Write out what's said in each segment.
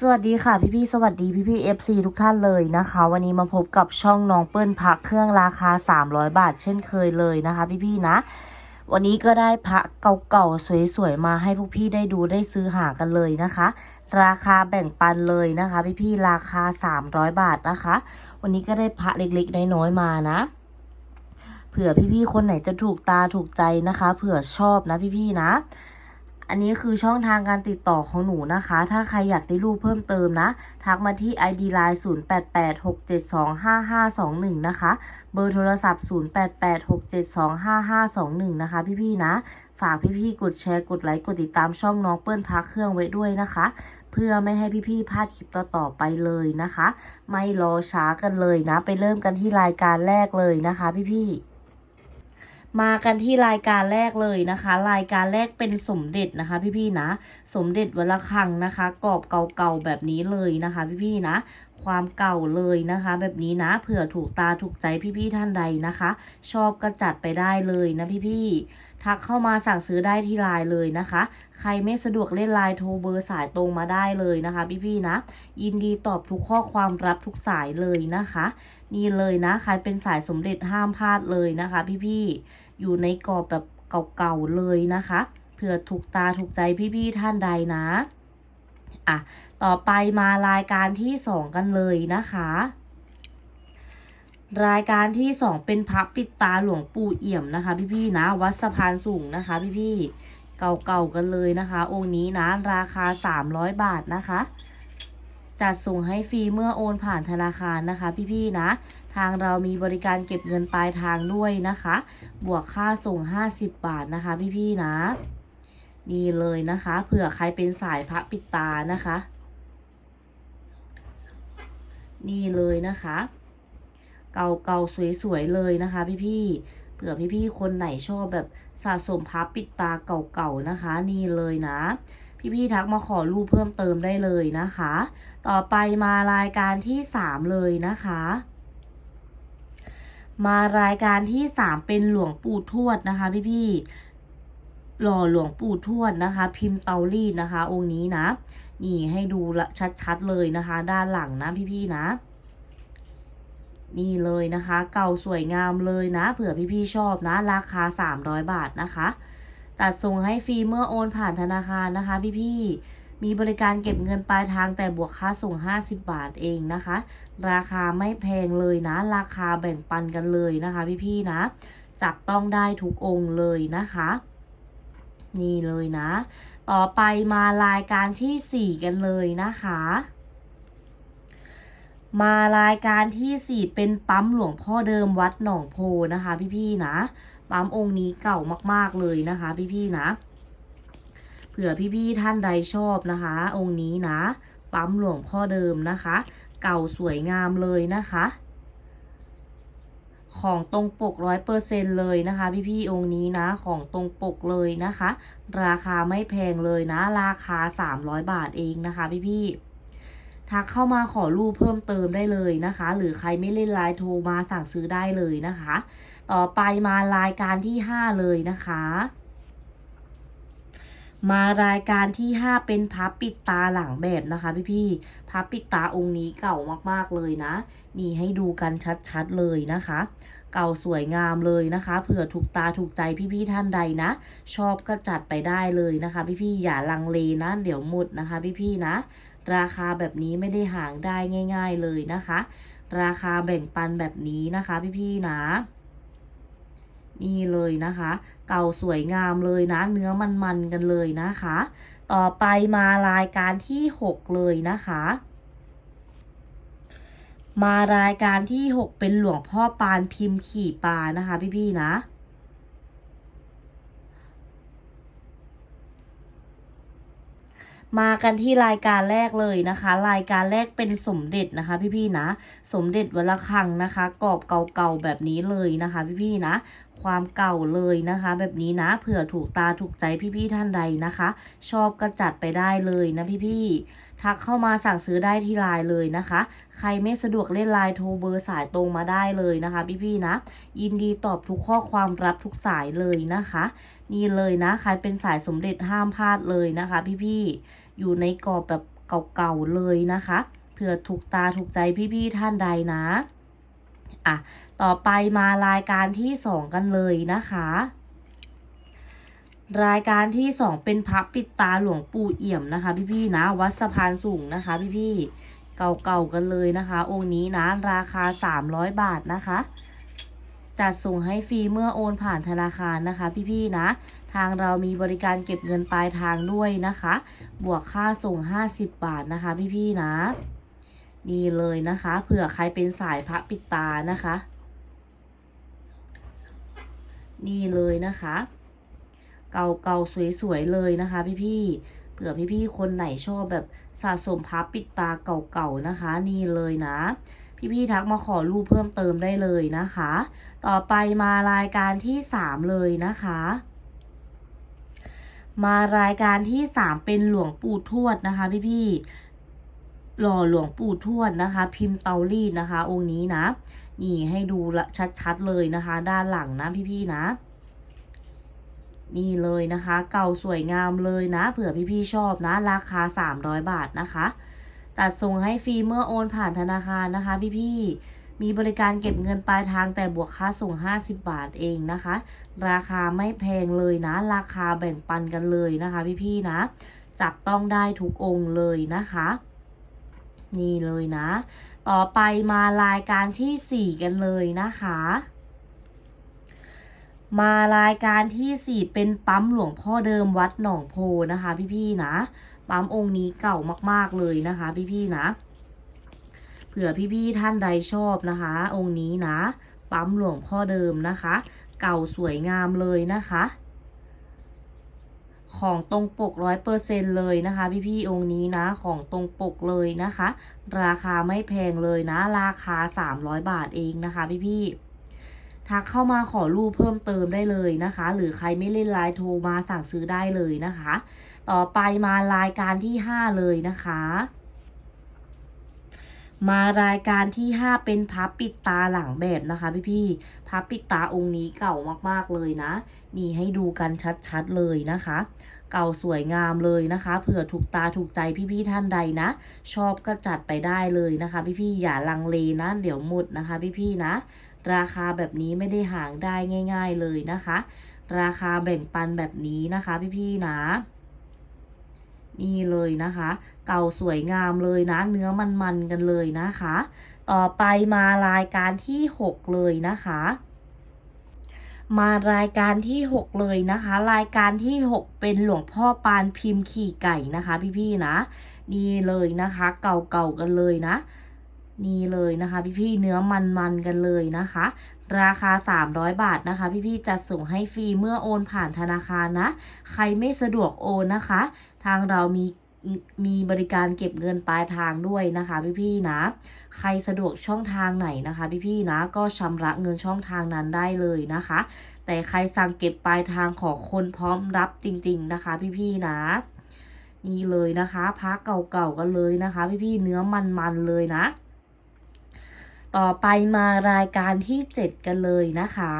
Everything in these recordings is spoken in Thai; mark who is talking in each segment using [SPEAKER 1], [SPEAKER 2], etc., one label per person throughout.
[SPEAKER 1] สวัสดีค่ะพี่พี่ๆสวัสดีพี่พี่เอฟซีทุกท่านเลยนะคะ วันนี้มาพบกับช่องน้องเปิ้ลพักเครื่องราคา 300 บาท เช่นเคยเลยนะคะ พี่พี่ๆนะ วันนี้ก็ได้พระเก่าๆสวยๆมาให้พวกพี่ได้ดูได้ซื้อหากันเลยนะคะ ราคาแบ่งปันเลยนะคะ พี่พี่ๆราคา 300 บาทนะคะ วันนี้ก็ได้พระเล็กๆน้อยๆมานะเผื่อพี่ๆคนไหนจะถูกตาถูกใจนะคะ เผื่อชอบนะพี่ๆนะ อันนี้คือช่องทางการติดต่อของหนูนะคะ ถ้าใครอยากได้รูปเพิ่มเติมนะ ทักมาที่ ID Line 0886725521 นะคะ เบอร์โทรศัพท์ 0886725521 นะคะ พี่ๆนะ ฝากพี่ๆ กดแชร์ กดไลค์ กดติดตามช่องน้องเปิ้ลพักเครื่องไว้ด้วยนะคะ เพื่อไม่ให้พี่ๆ พลาดคลิปต่อๆไปเลยนะคะ ไม่รอช้ากันเลยนะ ไปเริ่มกันที่รายการแรกเลยนะคะ พี่ๆ มากันที่รายการแรกเลยนะคะ รายการแรกเป็นสมเด็จนะคะ พี่ๆนะ สมเด็จวัละคังนะคะกรอบเก่าๆแบบนี้เลยนะคะ พี่ๆนะ ความเก่าเลยนะคะ แบบนี้นะเผื่อถูกตาถูกใจพี่ๆท่านใดนะคะ ชอบก็จัดไปได้เลยนะพี่ๆทักเข้ามาสั่งซื้อได้ที่ไลน์เลยนะคะ ใครไม่สะดวกเล่นไลน์โทรเบอร์สายตรงมาได้เลยนะคะ พี่ๆนะ ยินดีตอบทุกข้อความรับทุกสายเลยนะคะ นี่เลยนะ ใครเป็นสายสมเด็จห้ามพลาดเลยนะคะ พี่ๆ อยู่ในกรอบแบบเก่าๆเลยนะคะเผื่อถูกตาถูกใจพี่ๆท่านใดนะอะต่อไปมารายการที่สองกันเลยนะคะ รายการที่สองเป็นพระปิดตาหลวงปู่เอี่ยมนะคะ พี่ๆนะ วัดสะพานสูงนะคะ พี่ๆเก่าๆกันเลยนะคะ องค์นี้นะราคา 300 บาทนะคะจัดส่งให้ฟรีเมื่อโอนผ่านธนาคารนะคะ พี่ๆนะ ทางเรามีบริการเก็บเงินปลายทางด้วยนะคะ บวกค่าส่ง 50 บาทนะคะ พี่ๆนะนี่เลยนะคะ เผื่อใครเป็นสายพระปิดตานะคะ นี่เลยนะคะ เก่าๆสวยๆเลยนะคะ พี่ๆเผื่อพี่ๆคนไหนชอบแบบสะสมพับปิดตาเก่าๆนะคะ นี่เลยนะพี่ๆทักมาขอรูปเพิ่มเติมได้เลยนะคะ ต่อไปมารายการที่สามเลยนะคะ มารายการที่สามเป็นหลวงปู่ทวดนะคะพี่ๆหล่อหลวงปู่ทวดนะคะ พิมพ์เตารีดนะคะ องค์นี้นะ นี่ให้ดูละชัดๆเลยนะคะ ด้านหลังนะพี่ๆนะ นี่เลยนะคะ เก่าสวยงามเลยนะ เผื่อพี่ๆชอบนะ ราคา 300 บาทนะคะจัดส่งให้ฟรีเมื่อโอนผ่านธนาคารนะคะ พี่ๆ มีบริการเก็บเงินปลายทางแต่บวกค่าส่ง 50 บาทเองนะคะ ราคาไม่แพงเลยนะ ราคาแบ่งปันกันเลยนะคะ พี่ๆนะ จับต้องได้ทุกองค์เลยนะคะ นี่เลยนะ ต่อไปมารายการที่ 4 กันเลยนะคะมารายการที่ 4 เป็นปั๊มหลวงพ่อเดิมวัดหนองโพนะคะ พี่ๆนะ ปั๊มองค์นี้เก่ามากๆเลยนะคะ พี่ๆนะ เผื่อพี่ๆท่านใดชอบนะคะ องค์นี้นะ ปั๊มหลวงพ่อเดิมนะคะ เก่าสวยงามเลยนะคะ ของตรงปกร้อยเปอร์เซ็นเลยนะคะ พี่ๆองค์นี้นะของตรงปกเลยนะคะ ราคาไม่แพงเลยนะ ราคา300บาทเองนะคะ พี่ๆทักเข้ามาขอรูปเพิ่มเติมได้เลยนะคะ หรือใครไม่เล่นไลน์โทรมาสั่งซื้อได้เลยนะคะ ต่อไปมารายการที่ 5 เลยนะคะ มารายการที่ 5 เป็นพับปิดตาหลังแบบนะคะ พี่ๆพับปิดตาองค์นี้เก่ามากๆเลยนะ นี่ให้ดูกันชัดๆเลยนะคะ เก่าสวยงามเลยนะคะเผื่อถูกตาถูกใจพี่ๆท่านใดนะ ชอบก็จัดไปได้เลยนะคะ พี่ๆอย่าลังเลนะ เดี๋ยวหมดนะคะ พี่ๆนะ ราคาแบบนี้ไม่ได้หางได้ง่าย ๆเลยนะคะ ราคาแบ่งปันแบบนี้นะคะ พี่ๆนะ นี่เลยนะคะ เก่าสวยงามเลยนะ เนื้อมันๆกันเลยนะคะ ต่อไปมารายการที่ 6 เลยนะคะ มารายการที่ 6 เป็นหลวงพ่อปานพิมพ์ขี่ปานะคะ พี่ๆนะมากันที่รายการแรกเลยนะคะ รายการแรกเป็นสมเด็จนะคะ พี่ๆนะ สมเด็จวัดระฆังนะคะกรอบเก่าๆแบบนี้เลยนะคะ พี่ๆนะ ความเก่าเลยนะคะ แบบนี้นะเผื่อถูกตาถูกใจพี่ๆท่านใดนะคะ ชอบก็จัดไปได้เลยนะพี่ๆทักเข้ามาสั่งซื้อได้ที่ไลน์เลยนะคะ ใครไม่สะดวกเล่นไลน์โทรเบอร์สายตรงมาได้เลยนะคะ พี่ๆนะ ยินดีตอบทุกข้อความรับทุกสายเลยนะคะ นี่เลยนะ ใครเป็นสายสมเด็จห้ามพลาดเลยนะคะ พี่ๆอยู่ในกรอบแบบเก่าๆเลยนะคะเผื่อถูกตาถูกใจพี่ๆท่านใดนะ อะ ต่อไปมารายการที่สองกันเลยนะคะ รายการที่สองเป็นพระปิดตาหลวงปู่เอี่ยมนะคะ พี่ๆนะ วัดสะพานสูงนะคะ พี่ๆเก่าๆกันเลยนะคะ องค์นี้นะราคา300บาทนะคะจัดส่งให้ฟรีเมื่อโอนผ่านธนาคารนะคะ พี่ๆนะ ทางเรามีบริการเก็บเงินปลายทางด้วยนะคะ บวกค่าส่ง 50 บาทนะคะ พี่ๆนะ นี่เลยนะคะ เผื่อใครเป็นสายพระปิดตานะคะ นี่เลยนะคะ เก่าๆสวยๆเลยนะคะ พี่ๆเผื่อพี่ๆคนไหนชอบแบบสะสมพับปิดตาเก่าๆนะคะ นี่เลยนะพี่ ๆ ทักมาขอรูปเพิ่มเติมได้เลยนะคะ ต่อไปมารายการที่ 3 เลยนะคะ มารายการที่ 3 เป็นหลวงปู่ทวดนะคะ พี่ ๆ หล่อหลวงปู่ทวดนะคะ พิมพ์เตารีดนะคะ องค์นี้นะ นี่ให้ดูละชัดๆเลยนะคะ ด้านหลังนะพี่ๆนะ นี่เลยนะคะ เก่าสวยงามเลยนะ เผื่อพี่ๆชอบนะ ราคา 300 บาทนะคะ ตัดส่งให้ฟรีเมื่อโอนผ่านธนาคารนะคะ พี่ๆมีบริการเก็บเงินปลายทางแต่บวกค่าส่ง 50 บาทเองนะคะ ราคาไม่แพงเลยนะ ราคาแบ่งปันกันเลยนะคะ พี่ๆนะ จับต้องได้ทุกองค์เลยนะคะ นี่เลยนะ ต่อไปมารายการที่ 4 กันเลยนะคะ มารายการที่ 4 เป็นปั๊มหลวงพ่อเดิมวัดหนองโพนะคะ พี่ๆนะ ปั๊มองค์นี้เก่ามากๆเลยนะคะ พี่ๆนะ เผื่อพี่ๆท่านใดชอบนะคะ องค์นี้นะ ปั๊มหลวงพ่อเดิมนะคะ เก่าสวยงามเลยนะคะ ของตรงปกร้อยเปอร์เซ็นเลยนะคะ พี่ๆองค์นี้นะของตรงปกเลยนะคะ ราคาไม่แพงเลยนะ ราคา 300 บาทเองนะคะ พี่ๆทักเข้ามาขอรูปเพิ่มเติมได้เลยนะคะ หรือใครไม่เล่นไลน์โทรมาสั่งซื้อได้เลยนะคะ ต่อไปมารายการที่ 5 เลยนะคะ มารายการที่ 5 เป็นพับปิดตาหลังแบบนะคะพี่ๆพับปิดตาองค์นี้เก่ามากๆเลยนะ นี่ให้ดูกันชัดๆเลยนะคะ เก่าสวยงามเลยนะคะเผื่อถูกตาถูกใจพี่ๆท่านใดนะ ชอบก็จัดไปได้เลยนะคะ พี่ๆอย่าลังเลนะเดี๋ยวหมดนะคะพี่ๆนะ ราคาแบบนี้ไม่ได้ห่างได้ง่าย ๆเลยนะคะ ราคาแบ่งปันแบบนี้นะคะ พี่ๆนะ นี่เลยนะคะ เก่าสวยงามเลยนะ เนื้อมันๆกันเลยนะคะ ต่อไปมารายการที่ 6 เลยนะคะมารายการที่ 6 เลยนะคะ รายการที่ 6 เป็นหลวงพ่อปานพิมพ์ขี่ไก่นะคะ พี่ๆนะนี่เลยนะคะ เก่าๆกันเลยนะ นี่เลยนะคะ พี่ๆเนื้อมันๆกันเลยนะคะ ราคา 300 บาทนะคะ พี่ๆจะส่งให้ฟรีเมื่อโอนผ่านธนาคารนะ ใครไม่สะดวกโอนนะคะ ทางเรามีมีบริการเก็บเงินปลายทางด้วยนะคะพี่ๆนะ ใครสะดวกช่องทางไหนนะคะพี่ๆนะ ก็ชำระเงินช่องทางนั้นได้เลยนะคะ แต่ใครสั่งเก็บปลายทางขอคนพร้อมรับจริง ๆนะคะ พี่ๆนะนี่เลยนะคะพักเก่าๆกันเลยนะคะ พี่ๆเนื้อมันๆเลยนะ ต่อไปมารายการที่ 7 กันเลยนะคะ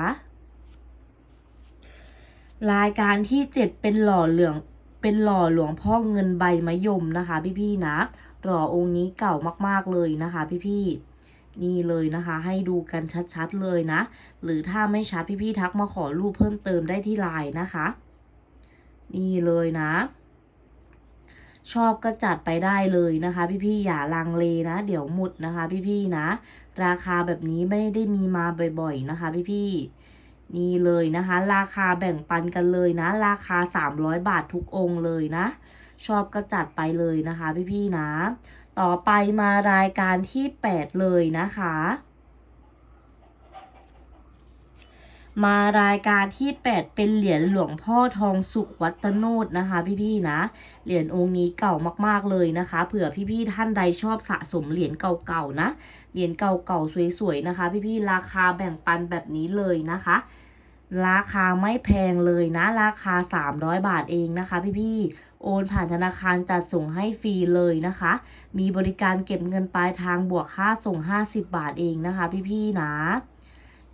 [SPEAKER 1] รายการที่ 7 เป็นหล่อเหลืองเป็นหล่อหลวงพ่อเงินใบมะยมนะคะ พี่ๆนะหล่อองค์นี้เก่ามากๆเลยนะคะ พี่ๆนี่เลยนะคะ ให้ดูกันชัดๆเลยนะ หรือถ้าไม่ชัดพี่ๆทักมาขอรูปเพิ่มเติมได้ที่ไลน์นะคะ นี่เลยนะ ชอบก็จัดไปได้เลยนะคะ พี่ๆอย่าลังเลนะ เดี๋ยวหมดนะคะ พี่ๆนะ ราคาแบบนี้ไม่ได้มีมาบ่อยๆนะคะพี่ๆนี่เลยนะคะ ราคาแบ่งปันกันเลยนะ ราคา 300 บาททุกองค์เลยนะ ชอบก็จัดไปเลยนะคะพี่ๆนะ ต่อไปมารายการที่ 8 เลยนะคะ มารายการที่ 8 เป็นเหรียญหลวงพ่อทองสุขวัตโนดนะคะ พี่ๆนะ เหรียญองค์นี้เก่ามากๆเลยนะคะ เผื่อพี่ๆท่านใดชอบสะสมเหรียญเก่าๆนะ เหรียญเก่าๆสวยๆนะคะ พี่ๆราคาแบ่งปันแบบนี้เลยนะคะ ราคาไม่แพงเลยนะ ราคา 300 บาทเองนะคะ พี่ๆโอนผ่านธนาคารจัดส่งให้ฟรีเลยนะคะ มีบริการเก็บเงินปลายทางบวกค่าส่ง 50 บาทเองนะคะ พี่ๆนะ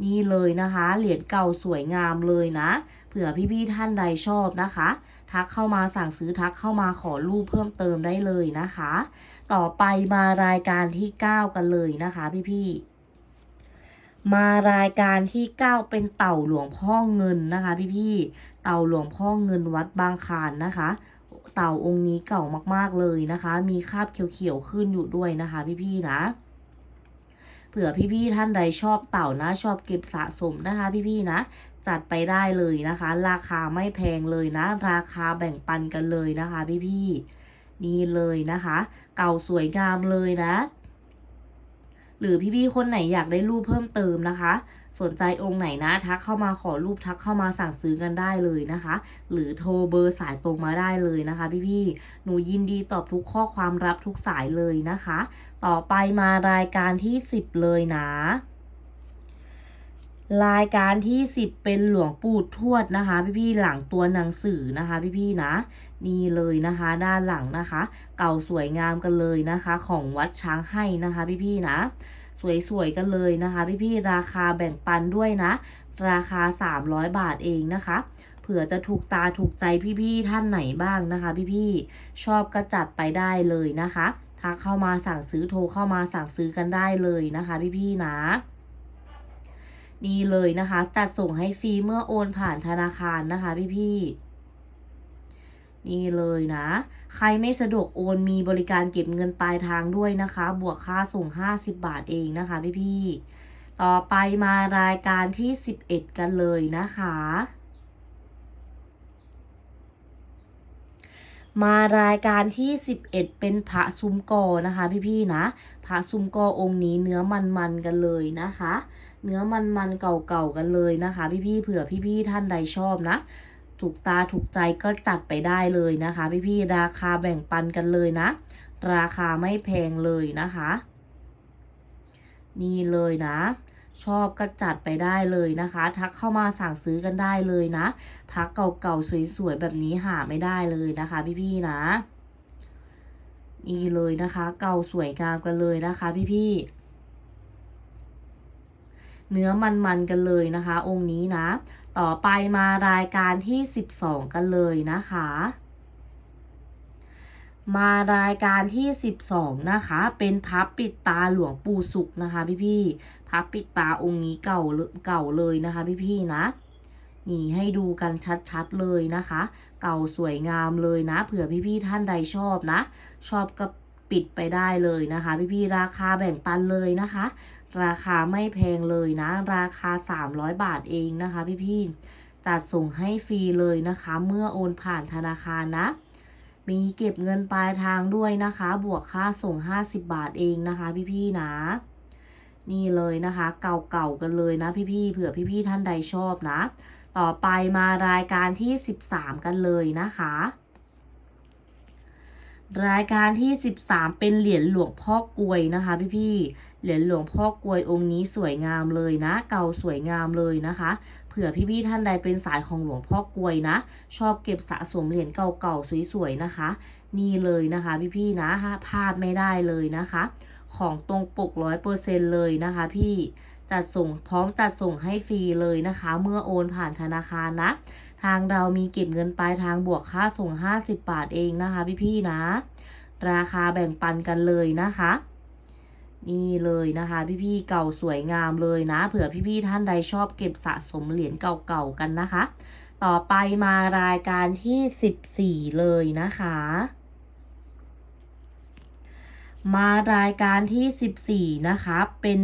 [SPEAKER 1] นี่เลยนะคะ เหรียญเก่าสวยงามเลยนะเผื่อพี่ๆท่านใดชอบนะคะ ทักเข้ามาสั่งซื้อทักเข้ามาขอรูปเพิ่มเติมได้เลยนะคะ ต่อไปมารายการที่ 9 กันเลยนะคะพี่ๆมารายการที่ 9 เป็นเต่าหลวงพ่อเงินนะคะพี่ๆ เต่าหลวงพ่อเงินวัดบางคานนะคะ เต่าองค์นี้เก่ามากๆเลยนะคะ มีคราบเขียวๆขึ้นอยู่ด้วยนะคะพี่ๆนะ เผื่อพี่ๆท่านใดชอบเต่านะ ชอบเก็บสะสมนะคะ พี่ๆนะ จัดไปได้เลยนะคะ ราคาไม่แพงเลยนะ ราคาแบ่งปันกันเลยนะคะ พี่ๆนี่เลยนะคะ เก่าสวยงามเลยนะ หรือพี่ๆคนไหนอยากได้รูปเพิ่มเติมนะคะ สนใจองค์ไหนนะ ทักเข้ามาขอรูปทักเข้ามาสั่งซื้อกันได้เลยนะคะ หรือโทรเบอร์สายตรงมาได้เลยนะคะ พี่ๆหนูยินดีตอบทุกข้อความรับทุกสายเลยนะคะ ต่อไปมารายการที่ 10 เลยนะรายการที่ 10 เป็นหลวงปู่ทวดนะคะ พี่ๆหลังตัวหนังสือนะคะ พี่ๆนะ นี่เลยนะคะ ด้านหลังนะคะ เก่าสวยงามกันเลยนะคะ ของวัดช้างให้นะคะ พี่ๆนะ สวยๆกันเลยนะคะพี่ๆราคาแบ่งปันด้วยนะ ราคา 300 บาทเองนะคะเผื่อจะถูกตาถูกใจพี่ๆท่านไหนบ้างนะคะ พี่ๆชอบก็จัดไปได้เลยนะคะทักเข้ามาสั่งซื้อโทรเข้ามาสั่งซื้อกันได้เลยนะคะพี่ๆนะนี่เลยนะคะ จัดส่งให้ฟรีเมื่อโอนผ่านธนาคารนะคะพี่ๆ นี่เลยนะ ใครไม่สะดวกโอนมีบริการเก็บเงินปลายทางด้วยนะคะ บวกค่าส่ง 50 บาทเองนะคะพี่ๆต่อไปมารายการที่ 11 กันเลยนะคะ มารายการที่ 11 เป็นพระซุ้มกอนะคะ พี่ๆนะพระซุ้มกอองค์นี้เนื้อมันๆกันเลยนะคะ เนื้อมันๆเก่าๆกันเลยนะคะ พี่ๆเผื่อพี่ๆท่านใดชอบนะ ถูกตาถูกใจก็จัดไปได้เลยนะคะ พี่ๆราคาแบ่งปันกันเลยนะ ราคาไม่แพงเลยนะคะ นี่เลยนะ ชอบก็จัดไปได้เลยนะคะ ทักเข้ามาสั่งซื้อกันได้เลยนะ พักเก่าๆสวยๆแบบนี้หาไม่ได้เลยนะคะ พี่ๆนะนี่เลยนะคะ เก่าสวยงามกันเลยนะคะ พี่ๆเนื้อมันๆกันเลยนะคะ องค์นี้นะ ต่อไปมารายการที่ 12 กันเลยนะคะ มารายการที่ 12 นะคะ เป็นพับปิดตาหลวงปู่สุขนะคะพี่ๆพับปิดตาองค์นี้เก่าเก่าเลยนะคะพี่ๆนะนี่ให้ดูกันชัดๆเลยนะคะ เก่าสวยงามเลยนะ เผื่อพี่ๆท่านใดชอบนะ ชอบก็ปิดไปได้เลยนะคะ พี่ๆราคาแบ่งปันเลยนะคะ ราคาไม่แพงเลยนะ ราคา 300 บาทเองนะคะ พี่ๆจัดส่งให้ฟรีเลยนะคะ เมื่อโอนผ่านธนาคารนะ มีเก็บเงินปลายทางด้วยนะคะ บวกค่าส่ง 50 บาทเองนะคะ พี่ๆนะ นี่เลยนะคะ เก่าๆกันเลยนะ พี่ๆเผื่อพี่ๆท่านใดชอบนะ ต่อไปมารายการที่ 13 กันเลยนะคะ รายการที่ 13 เป็นเหรียญหลวงพ่อกลวยนะคะพี่ๆ เหรียญหลวงพ่อกลวยองค์นี้สวยงามเลยนะ เก่าสวยงามเลยนะคะ เผื่อพี่ๆท่านใดเป็นสายของหลวงพ่อกลวยนะ ชอบเก็บสะสมเหรียญเก่าๆสวยๆนะคะ นี่เลยนะคะพี่ๆนะพลาดไม่ได้เลยนะคะ ของตรงปกร้อยเปอร์เซ็นเลยนะคะพี่จัดส่งพร้อมจัดส่งให้ฟรีเลยนะคะ เมื่อโอนผ่านธนาคารนะ ทางเรามีเก็บเงินปลายทางบวกค่าส่ง 50 บาทเองนะคะพี่ๆนะ ราคาแบ่งปันกันเลยนะคะ นี่เลยนะคะ พี่ๆเก่าสวยงามเลยนะ เผื่อพี่ๆท่านใดชอบเก็บสะสมเหรียญเก่าๆกันนะคะ ต่อไปมารายการที่ 14 เลยนะคะมารายการที่ 14 นะคะ เป็น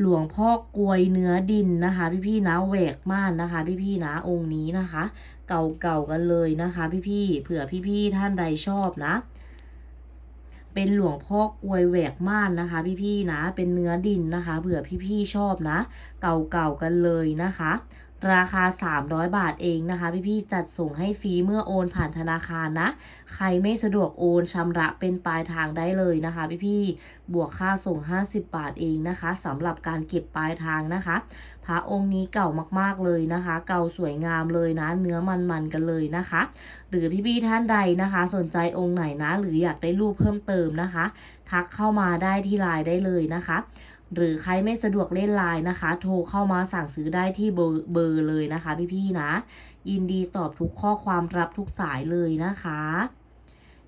[SPEAKER 1] หลวงพ่อกลวยเนื้อดินนะคะ พี่ๆนะแหวกม่านนะคะ พี่ๆนะองค์นี้นะคะ เก่าๆกันเลยนะคะ พี่ๆเผื่อพี่ๆท่านใดชอบนะ เป็นหลวงพ่อกลวยแหวกม่านนะคะ พี่ๆนะ เป็นเนื้อดินนะคะ เผื่อพี่ๆชอบนะ เก่าๆกันเลยนะคะ ราคา 300 บาทเองนะคะ พี่ๆจัดส่งให้ฟรีเมื่อโอนผ่านธนาคารนะ ใครไม่สะดวกโอนชำระเป็นปลายทางได้เลยนะคะ พี่ๆบวกค่าส่ง 50 บาทเองนะคะสำหรับการเก็บปลายทางนะคะ พระองค์นี้เก่ามากๆเลยนะคะ เก่าสวยงามเลยนะ เนื้อมันๆกันเลยนะคะ หรือพี่ๆท่านใดนะคะ สนใจองค์ไหนนะ หรืออยากได้รูปเพิ่มเติมนะคะ ทักเข้ามาได้ที่ไลน์ได้เลยนะคะ หรือใครไม่สะดวกเล่นไลน์นะคะ โทรเข้ามาสั่งซื้อได้ที่เบอร์เบอร์เลยนะคะ พี่ๆนะ ยินดีตอบทุกข้อความรับทุกสายเลยนะคะ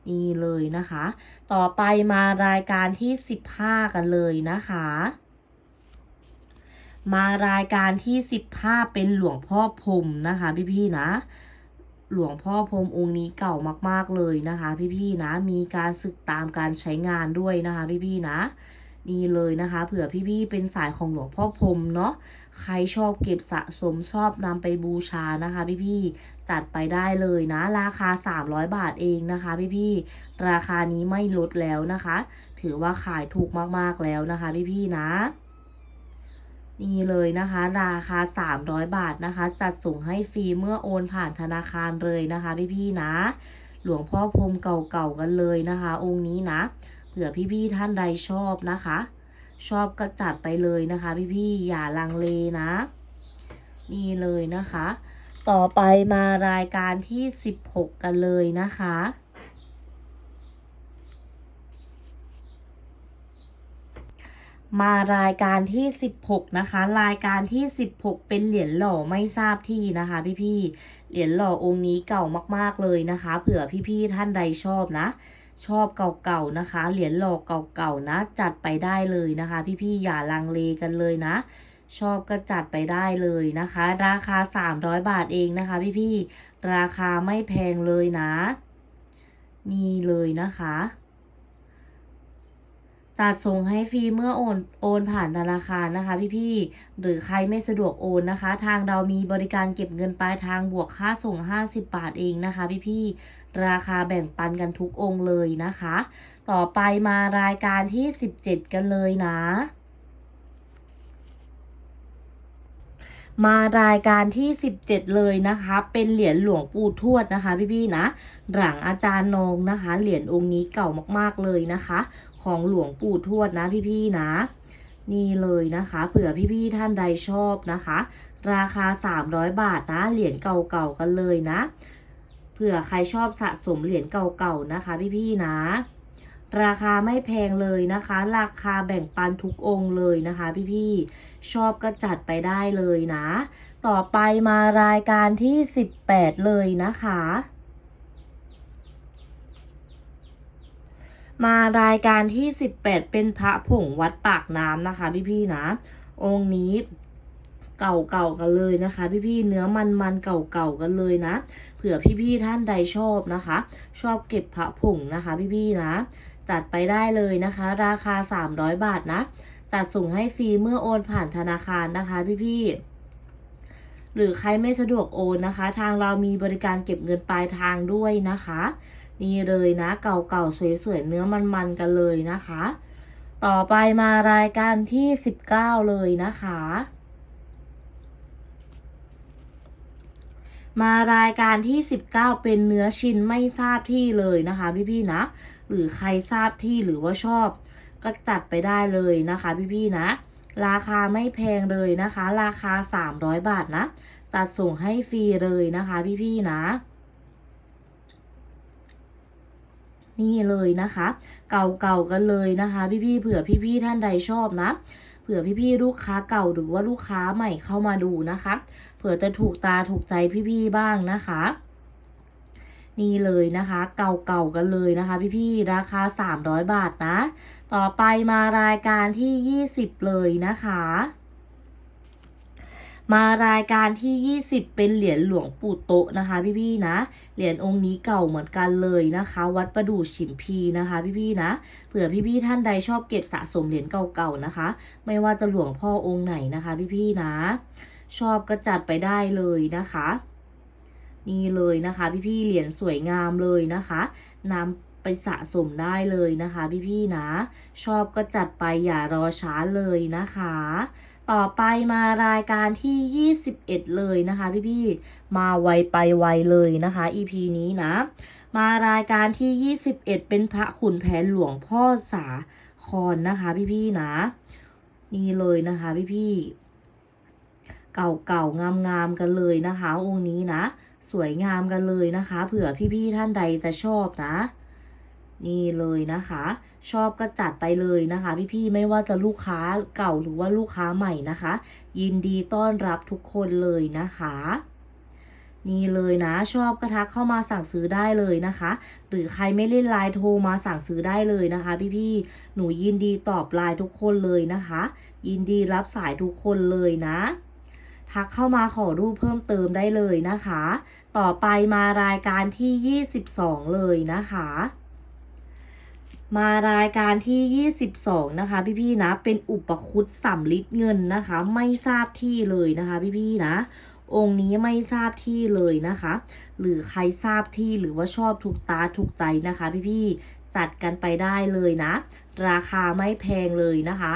[SPEAKER 1] นี่เลยนะคะ ต่อไปมารายการที่ 15 กันเลยนะคะ มารายการที่ 15 เป็นหลวงพ่อพรมนะคะพี่ๆนะ หลวงพ่อพรมองค์นี้เก่ามากๆเลยนะคะ พี่ๆนะ มีการศึกตามการใช้งานด้วยนะคะ พี่ๆนะ นี่เลยนะคะ เผื่อพี่ๆเป็นสายของหลวงพ่อพรมเนาะใครชอบเก็บสะสมชอบนำไปบูชานะคะ พี่ๆจัดไปได้เลยนะ ราคา 300 บาทเองนะคะ พี่ๆราคานี้ไม่ลดแล้วนะคะ ถือว่าขายถูกมากๆแล้วนะคะ พี่ๆนะนี่เลยนะคะ ราคา 300 บาทนะคะ จัดส่งให้ฟรีเมื่อโอนผ่านธนาคารเลยนะคะ พี่ๆนะ หลวงพ่อพรมเก่าๆกันเลยนะคะ องค์นี้นะ เผื่อพี่ๆท่านใดชอบนะคะ ชอบก็จัดไปเลยนะคะ พี่ๆอย่าลังเลนะ นี่เลยนะคะ ต่อไปมารายการที่ 16 กันเลยนะคะมารายการที่ 16 นะคะ รายการที่ 16 เป็นเหรียญหล่อไม่ทราบที่นะคะพี่ๆเหรียญหล่อองค์นี้เก่ามากๆเลยนะคะ เผื่อพี่ๆท่านใดชอบนะ ชอบเก่าๆนะคะ เหรียญหล่อเก่าๆนะ จัดไปได้เลยนะคะ พี่ๆอย่าลังเลกันเลยนะ ชอบก็จัดไปได้เลยนะคะ ราคา 300 บาทเองนะคะ พี่ๆราคาไม่แพงเลยนะ นี่เลยนะคะจัดส่งให้ฟรีเมื่อโอนโอนผ่านธนาคารนะคะ พี่ๆ หรือใครไม่สะดวกโอนนะคะ ทางเรามีบริการเก็บเงินปลายทางบวกค่าส่ง 50 บาทเองนะคะ พี่ๆ ราคาแบ่งปันกันทุกองค์เลยนะคะ ต่อไปมารายการที่ 17 กันเลยนะ มารายการที่ 17 เลยนะคะ เป็นเหรียญหลวงปู่ทวดนะคะพี่ๆนะ หลังอาจารย์นองนะคะ เหรียญองค์นี้เก่ามากๆเลยนะคะ ของหลวงปู่ทวดนะพี่ๆนะนี่เลยนะคะเผื่อพี่ๆท่านใดชอบนะคะ ราคา 300 บาทนะ เหรียญเก่าๆกันเลยนะ เผื่อใครชอบสะสมเหรียญเก่าๆนะคะ พี่ๆนะ ราคาไม่แพงเลยนะคะ ราคาแบ่งปันทุกองค์เลยนะคะ พี่ๆชอบก็จัดไปได้เลยนะ ต่อไปมารายการที่ 18 เลยนะคะมารายการที่ 18 เป็นพระผงวัดปากน้ำนะคะ พี่ๆนะ องค์นี้เก่าๆกันเลยนะคะ พี่ๆเนื้อมันๆเก่าๆกันเลยนะ ผื่อพี่ๆท่านใดชอบนะคะ ชอบเก็บพระผงนะคะ พี่ๆนะ จัดไปได้เลยนะคะ ราคา 300 บาทนะ จัดส่งให้ฟรีเมื่อโอนผ่านธนาคารนะคะ พี่ๆหรือใครไม่สะดวกโอนนะคะ ทางเรามีบริการเก็บเงินปลายทางด้วยนะคะ นี่เลยนะ เก่าๆสวยๆเนื้อมันๆกันเลยนะคะ ต่อไปมารายการที่ 19 เลยนะคะ มารายการที่ 19 เป็นเนื้อชิ้นไม่ทราบที่เลยนะคะ พี่ๆนะ หรือใครทราบที่หรือว่าชอบ ก็จัดไปได้เลยนะคะ พี่ๆนะ ราคาไม่แพงเลยนะคะ ราคา 300 บาทนะ จัดส่งให้ฟรีเลยนะคะ พี่ๆนะนี่เลยนะคะ เก่าๆกันเลยนะคะ พี่ๆเผื่อพี่ๆท่านใดชอบนะ เผื่อพี่ๆลูกค้าเก่าหรือว่าลูกค้าใหม่เข้ามาดูนะคะ เผื่อจะถูกตาถูกใจพี่ๆบ้างนะคะ นี่เลยนะคะ เก่าๆกันเลยนะคะ พี่ๆราคา 300 บาทนะ ต่อไปมารายการที่ 20 เลยนะคะ มารายการที่ 20 เป็นเหรียญหลวงปู่โตะนะคะ พี่ๆนะ เหรียญองค์นี้เก่าเหมือนกันเลยนะคะ วัดประดู่ฉิมพีนะคะ พี่ๆนะ เผื่อพี่ๆท่านใดชอบเก็บสะสมเหรียญเก่าๆนะคะ ไม่ว่าจะหลวงพ่อองค์ไหนนะคะ พี่ๆนะ ชอบก็จัดไปได้เลยนะคะ นี่เลยนะคะ พี่ๆเหรียญสวยงามเลยนะคะนำไปสะสมได้เลยนะคะ พี่ๆนะ ชอบก็จัดไปอย่ารอช้าเลยนะคะ ต่อไปมารายการที่ 21 เลยนะคะพี่ๆ มาไวไปไวเลยนะคะ EP นี้นะ มารายการที่ 21 เป็นพระขุนแผนหลวงพ่อสาครนะคะพี่ๆนะ นี่เลยนะคะพี่ๆ เก่าๆ งามๆ กันเลยนะคะ องค์นี้นะ สวยงามกันเลยนะคะ เผื่อพี่ๆ ท่านใดจะชอบนะ นี่เลยนะคะ ชอบก็จัดไปเลยนะคะ พี่ๆไม่ว่าจะลูกค้าเก่าหรือว่าลูกค้าใหม่นะคะ ยินดีต้อนรับทุกคนเลยนะคะนี่เลยนะชอบก็ทักเข้ามาสั่งซื้อได้เลยนะคะ หรือใครไม่เล่นไลน์โทรมาสั่งซื้อได้เลยนะคะ พี่ๆหนูยินดีตอบไลน์ทุกคนเลยนะคะ ยินดีรับสายทุกคนเลยนะทักเข้ามาขอรูปเพิ่มเติมได้เลยนะคะ ต่อไปมารายการที่ 22 เลยนะคะ มารายการที่ 22 นะคะ พี่ๆนะ เป็นอุปคุตสำลิดเงินนะคะ ไม่ทราบที่เลยนะคะ พี่ๆนะ องค์นี้ไม่ทราบที่เลยนะคะ หรือใครทราบที่หรือว่าชอบถูกตาถูกใจนะคะ พี่ๆจัดกันไปได้เลยนะ ราคาไม่แพงเลยนะคะ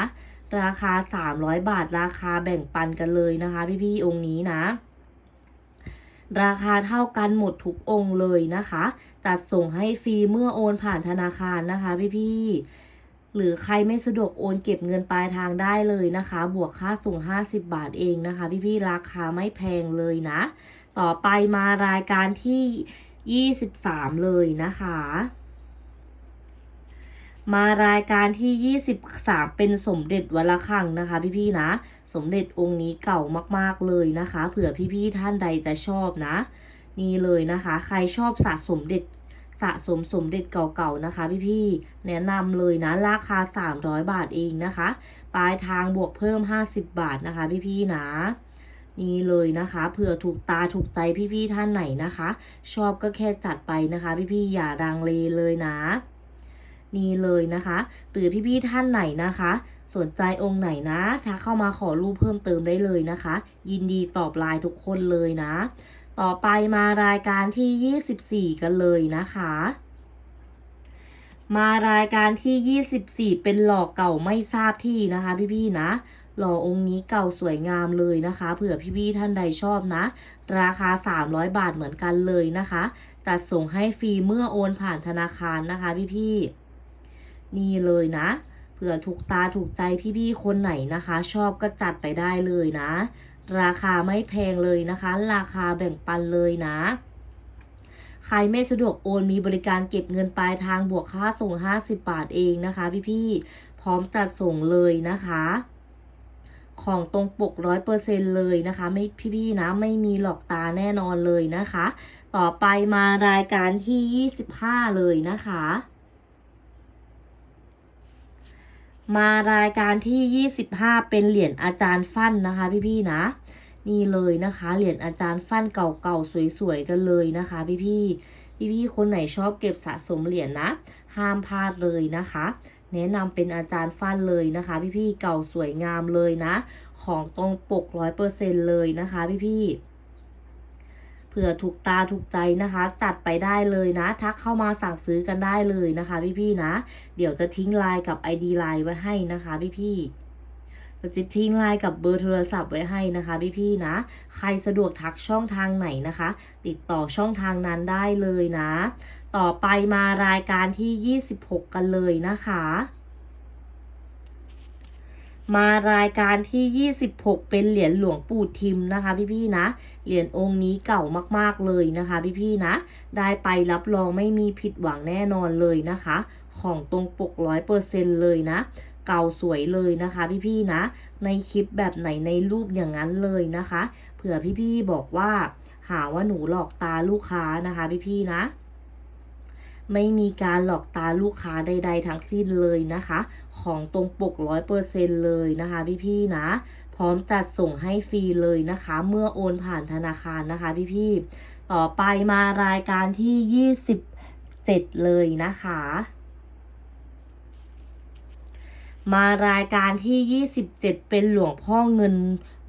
[SPEAKER 1] ราคา 300 บาทราคาแบ่งปันกันเลยนะคะ พี่ๆองค์นี้นะ ราคาเท่ากันหมดทุกองค์เลยนะคะ จัดส่งให้ฟรีเมื่อโอนผ่านธนาคารนะคะพี่ๆ หรือใครไม่สะดวกโอนเก็บเงินปลายทางได้เลยนะคะ บวกค่าส่ง 50 บาทเองนะคะ พี่ๆ ราคาไม่แพงเลยนะ ต่อไปมารายการที่ 23 เลยนะคะ มารายการที่ 23 เป็นสมเด็จวัดระฆังนะคะ พี่ๆนะ สมเด็จองค์นี้เก่ามากๆเลยนะคะ เผื่อพี่ๆท่านใดจะชอบนะ นี่เลยนะคะ ใครชอบสะสมเด็จสะสมสมเด็จเก่าๆนะคะ พี่ๆแนะนำเลยนะราคา 300 บาทเองนะคะ ปลายทางบวกเพิ่ม 50 บาทนะคะ พี่ๆนะนี่เลยนะคะเผื่อถูกตาถูกใจพี่ๆท่านไหนนะคะ ชอบก็แค่จัดไปนะคะ พี่ๆอย่ารังเลเลยนะ นี่เลยนะคะ หรือพี่ๆท่านไหนนะคะ สนใจองค์ไหนนะทักเข้ามาขอรูปเพิ่มเติมได้เลยนะคะ ยินดีตอบไลน์ทุกคนเลยนะ ต่อไปมารายการที่ 24 กันเลยนะคะมารายการที่ 24 เป็นหล่อเก่าไม่ทราบที่นะคะ พี่ๆนะ หล่อองค์นี้เก่าสวยงามเลยนะคะ เผื่อพี่ๆท่านใดชอบนะ ราคา 300 บาทเหมือนกันเลยนะคะ จัดส่งให้ฟรีเมื่อโอนผ่านธนาคารนะคะ พี่ๆ นี่เลยนะเผื่อถูกตาถูกใจพี่ๆคนไหนนะคะ ชอบก็จัดไปได้เลยนะ ราคาไม่แพงเลยนะคะ ราคาแบ่งปันเลยนะใครไม่สะดวกโอนมีบริการเก็บเงินปลายทางบวกค่าส่ง 50 บาทเองนะคะ พี่ๆพร้อมจัดส่งเลยนะคะ ของตรงปกร้อยเปอร์เซ็นเลยนะคะ ไม่พี่ๆนะไม่มีหลอกตาแน่นอนเลยนะคะ ต่อไปมารายการที่ 25 เลยนะคะ มารายการที่ 25 เป็นเหรียญอาจารย์ฟันนะคะ พี่ๆนะ นี่เลยนะคะเหรียญอาจารย์ฟันเก่าๆสวยๆกันเลยนะคะ พี่ๆพี่ๆคนไหนชอบเก็บสะสมเหรียญนะ ห้ามพลาดเลยนะคะ แนะนำเป็นอาจารย์ฟันเลยนะคะ พี่ๆเก่าสวยงามเลยนะ ของตรงปกร้อยเปอร์เซ็นเลยนะคะ พี่ๆ เผื่อถูกตาถูกใจนะคะ จัดไปได้เลยนะ ทักเข้ามาสั่งซื้อกันได้เลยนะคะ พี่ๆนะ เดี๋ยวจะทิ้งไลน์กับ ID ไลน์ไว้ให้นะคะพี่ๆเราจะทิ้งไลน์กับเบอร์โทรศัพท์ไว้ให้นะคะ พี่ๆนะ ใครสะดวกทักช่องทางไหนนะคะ ติดต่อช่องทางนั้นได้เลยนะ ต่อไปมารายการที่ 26 กันเลยนะคะ มารายการที่ 26 เป็นเหรียญหลวงปู่ทิมนะคะ พี่ๆนะ เหรียญองค์นี้เก่ามากๆเลยนะคะ พี่ๆนะ ได้ไปรับรองไม่มีผิดหวังแน่นอนเลยนะคะ ของตรงปกร้อยเปอร์เซ็นเลยนะ เก่าสวยเลยนะคะ พี่ๆนะ ในคลิปแบบไหนในรูปอย่างนั้นเลยนะคะ เผื่อพี่ๆบอกว่า หาว่าหนูหลอกตาลูกค้านะคะ พี่ๆนะ ไม่มีการหลอกตาลูกค้าใด ๆ ทั้งสิ้นเลยนะคะ ของตรงปกร้อยเปอร์เซ็นเลยนะคะพี่ๆนะ พร้อมจัดส่งให้ฟรีเลยนะคะ เมื่อโอนผ่านธนาคารนะคะพี่ๆต่อไปมารายการที่ 27 เลยนะคะมารายการที่ 27 เป็นหลวงพ่อเงิน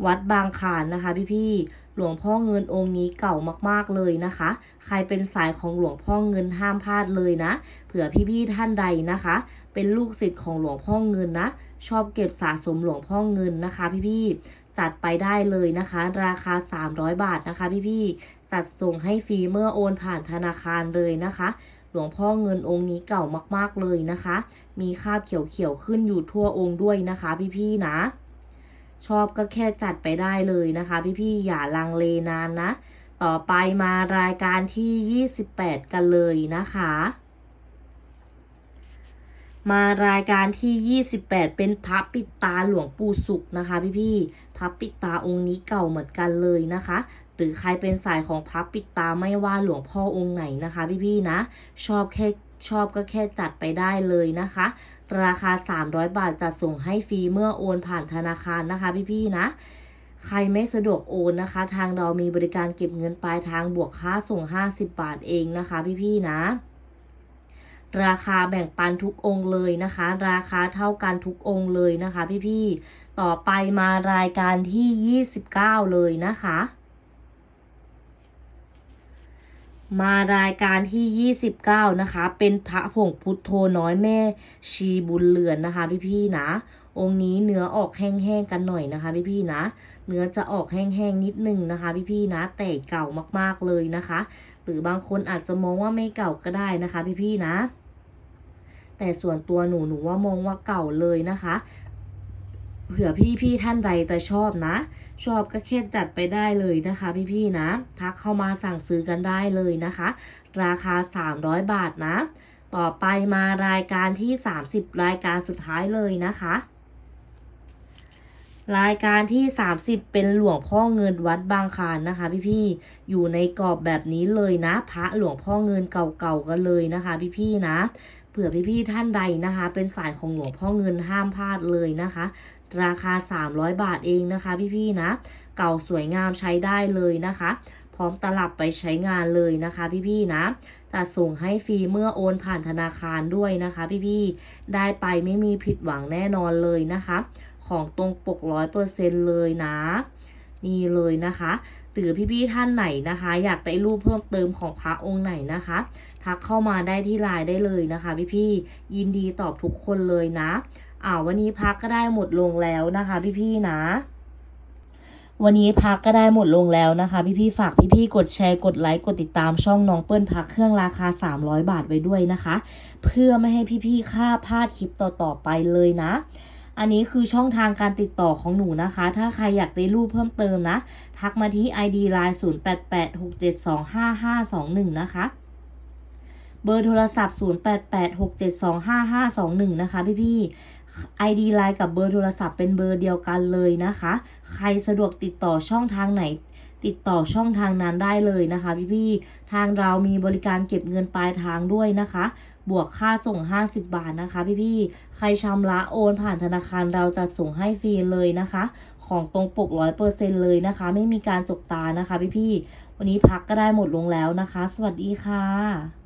[SPEAKER 1] วัดบางขานนะคะพี่ๆ หลวงพ่อเงินองค์นี้เก่ามากๆเลยนะคะ ใครเป็นสายของหลวงพ่อเงินห้ามพลาดเลยนะ เผื่อพี่ๆท่านใดนะคะ เป็นลูกศิษย์ของหลวงพ่อเงินนะ ชอบเก็บสะสมหลวงพ่อเงินนะคะ พี่ๆจัดไปได้เลยนะคะ ราคา 300 บาทนะคะ พี่ๆจัดส่งให้ฟรีเมื่อโอนผ่านธนาคารเลยนะคะหลวงพ่อเงินองค์นี้เก่ามากๆเลยนะคะ มีคราบเขียวๆขึ้นอยู่ทั่วองค์ด้วยนะคะ พี่ๆนะ ชอบก็แค่จัดไปได้เลยนะคะ พี่ๆอย่าลังเลนานนะ ต่อไปมารายการที่ 28 กันเลยนะคะ มารายการที่ 28 เป็นพระปิดตาหลวงปู่สุขนะคะ พี่ๆพระปิดตาองค์นี้เก่าเหมือนกันเลยนะคะหรือใครเป็นสายของพระปิดตาไม่ว่าหลวงพ่อองค์ไหนนะคะ พี่ๆนะ ชอบแค่ ชอบก็แค่จัดไปได้เลยนะคะ ราคา 300 บาทจัดส่งให้ฟรีเมื่อโอนผ่านธนาคารนะคะพี่ๆนะใครไม่สะดวกโอนนะคะ ทางเรามีบริการเก็บเงินปลายทางบวกค่าส่ง 50 บาทเองนะคะ พี่ๆนะ ราคาแบ่งปันทุกองค์เลยนะคะ ราคาเท่ากันทุกองค์เลยนะคะ พี่ๆต่อไปมารายการที่ 29 เลยนะคะ มารายการที่ 29 นะคะ เป็นพระผงพุทโธน้อยแม่ชีบุญเรือนนะคะพี่ๆนะ องค์นี้เนื้อออกแห้งๆกันหน่อยนะคะพี่ๆนะ เนื้อจะออกแห้งๆนิดนึงนะคะพี่ๆนะ แต่เก่ามากๆเลยนะคะ หรือบางคนอาจจะมองว่าไม่เก่าก็ได้นะคะพี่ๆนะ แต่ส่วนตัวหนูหนูว่ามองว่าเก่าเลยนะคะ เผื่อพี่ๆท่านใดจะชอบนะ ชอบก็แค่จัดไปได้เลยนะคะพี่ๆนะ ทักเข้ามาสั่งซื้อกันได้เลยนะคะ ราคา 300 บาทนะ ต่อไปมารายการที่ 30 รายการสุดท้ายเลยนะคะ รายการที่ 30 เป็นหลวงพ่อเงินวัดบางคานนะคะ พี่ๆ อยู่ในกรอบแบบนี้เลยนะ พระหลวงพ่อเงินเก่าๆกันเลยนะคะ พี่ๆนะเผื่อพี่ๆท่านใดนะคะ เป็นสายของหลวงพ่อเงินห้ามพลาดเลยนะคะ ราคา 300 บาทเองนะคะพี่ๆนะ เก่าสวยงามใช้ได้เลยนะคะ พร้อมตลับไปใช้งานเลยนะคะพี่ๆนะจะส่งให้ฟรีเมื่อโอนผ่านธนาคารด้วยนะคะพี่ๆได้ไปไม่มีผิดหวังแน่นอนเลยนะคะ ของตรงปกร้อยเปอร์เซ็นเลยนะ นี่เลยนะคะหรือพี่ๆท่านไหนนะคะ อยากได้รูปเพิ่มเติมของพระองค์ไหนนะคะ ทักเข้ามาได้ที่ไลน์ได้เลยนะคะ พี่ๆยินดีตอบทุกคนเลยนะ อ่าวันนี้พักก็ได้หมดลงแล้วนะคะ พี่ๆนะ วันนี้พักก็ได้หมดลงแล้วนะคะ พี่ๆฝากพี่ๆกดแชร์กดไลค์กดติดตามช่องน้องเปิ้ลพักเครื่องราคา 300 บาทไว้ด้วยนะคะ เพื่อไม่ให้พี่ๆค่าพลาดคลิปต่อๆไปเลยนะอันนี้คือช่องทางการติดต่อของหนูนะคะ ถ้าใครอยากได้รูปเพิ่มเติมนะ ทักมาที่ ID Line 0886725521 นะคะ เบอร์โทรศัพท์ 0886725521 นะคะพี่ๆ ID Line กับเบอร์โทรศัพท์เป็นเบอร์เดียวกันเลยนะคะ ใครสะดวกติดต่อช่องทางไหนติดต่อช่องทางนั้นได้เลยนะคะพี่ๆ ทางเรามีบริการเก็บเงินปลายทางด้วยนะคะ บวกค่าส่ง 50 บาทนะคะพี่ๆ ใครชำระโอนผ่านธนาคารเราจะส่งให้ฟรีเลยนะคะ ของตรงปก 100%เลยนะคะ ไม่มีการจกตานะคะพี่ๆ วันนี้พักก็ได้หมดลงแล้วนะคะ สวัสดีค่ะ